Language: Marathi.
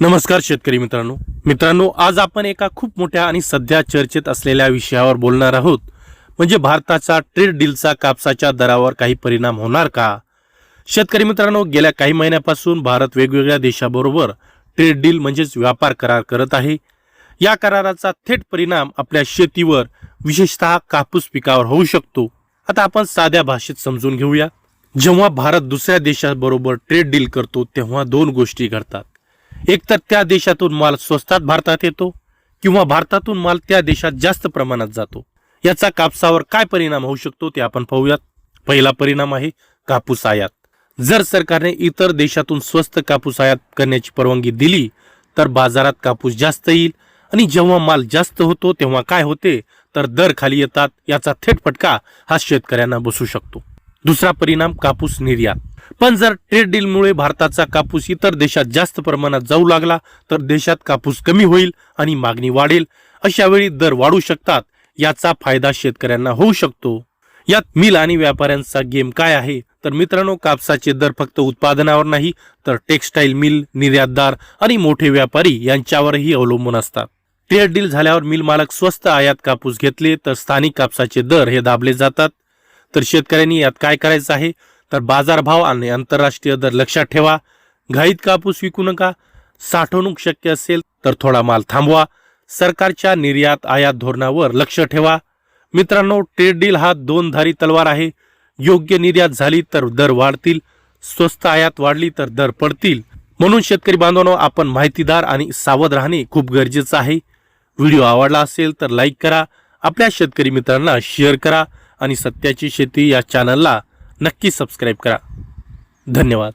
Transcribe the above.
नमस्कार शेतकरी मित्रांनो. मित्रांनो आज आपण एका खूप मोठ्या आणि सध्या चर्चेत असलेल्या विषयावर बोलणार आहोत. म्हणजे भारताचा ट्रेड डीलचा कापसाच्या दरावर काही परिणाम होणार का? शेतकरी मित्रांनो गेल्या काही महिन्यापासून भारत वेगवेगळ्या देशाबरोबर ट्रेड डील म्हणजेच व्यापार करार करत आहे. या कराराचा थेट परिणाम आपल्या शेतीवर विशेषतः कापूस पिकावर होऊ शकतो. आता आपण साध्या भाषेत समजून घेऊया. जेव्हा भारत दुसऱ्या देशाबरोबर ट्रेड डील करतो तेव्हा दोन गोष्टी घडतात. एकतर त्या देशातून माल स्वस्तात भारतात येतो किंवा भारतातून माल त्या देशात जास्त प्रमाणात जातो. याचा कापसावर काय परिणाम होऊ शकतो ते आपण पाहूयात. पहिला परिणाम आहे कापूस आयात. जर सरकारने इतर देशातून स्वस्त कापूस आयात करण्याची परवानगी दिली तर बाजारात कापूस जास्त येईल आणि जेव्हा माल जास्त होतो तेव्हा काय होते? तर दर खाली येतात. याचा थेट फटका हा शेतकऱ्यांना बसू शकतो. दुसरा परिणाम कापूस निर्यात. पण जर ट्रेड डीलमुळे भारताचा कापूस इतर देशात जास्त प्रमाणात जाऊ लागला तर देशात कापूस कमी होईल आणि मागणी वाढेल. अशा वेळी दर वाढू शकतात याचा फायदा शेतकऱ्यांना होऊ शकतो. यात मिल आणि व्यापाऱ्यांचा गेम काय आहे? तर मित्रांनो कापसाचे दर फक्त उत्पादनावर नाही तर टेक्स्टाईल मिल निर्यातदार आणि मोठे व्यापारी यांच्यावरही अवलंबून असतात. ट्रेड डील झाल्यावर मिल मालक स्वस्त आयात कापूस घेतले तर स्थानिक कापसाचे दर हे दाबले जातात. तर शेतकऱ्यांनी यात काय करायचं आहे? तर बाजारभाव आणि आंतरराष्ट्रीय दर लक्षात ठेवा. घाईत कापूस विकू नका. साठवणूक शक्य असेल तर थोडा माल थांबवा. सरकारच्या निर्यात आयात धोरणावर लक्ष ठेवा. मित्रांनो ट्रेड डील हा दोन धारी तलवार आहे. योग्य निर्यात झाली तर दर वाढतील. स्वस्त आयात वाढली तर दर पडतील. म्हणून शेतकरी बांधवांनो आपण माहितीदार आणि सावध राहणे खूप गरजेचं आहे. व्हिडिओ आवडला असेल तर लाईक करा. आपल्या शेतकरी मित्रांना शेअर करा. आणि सत्याची शेती या चॅनलला नक्की सबस्क्राईब करा. धन्यवाद.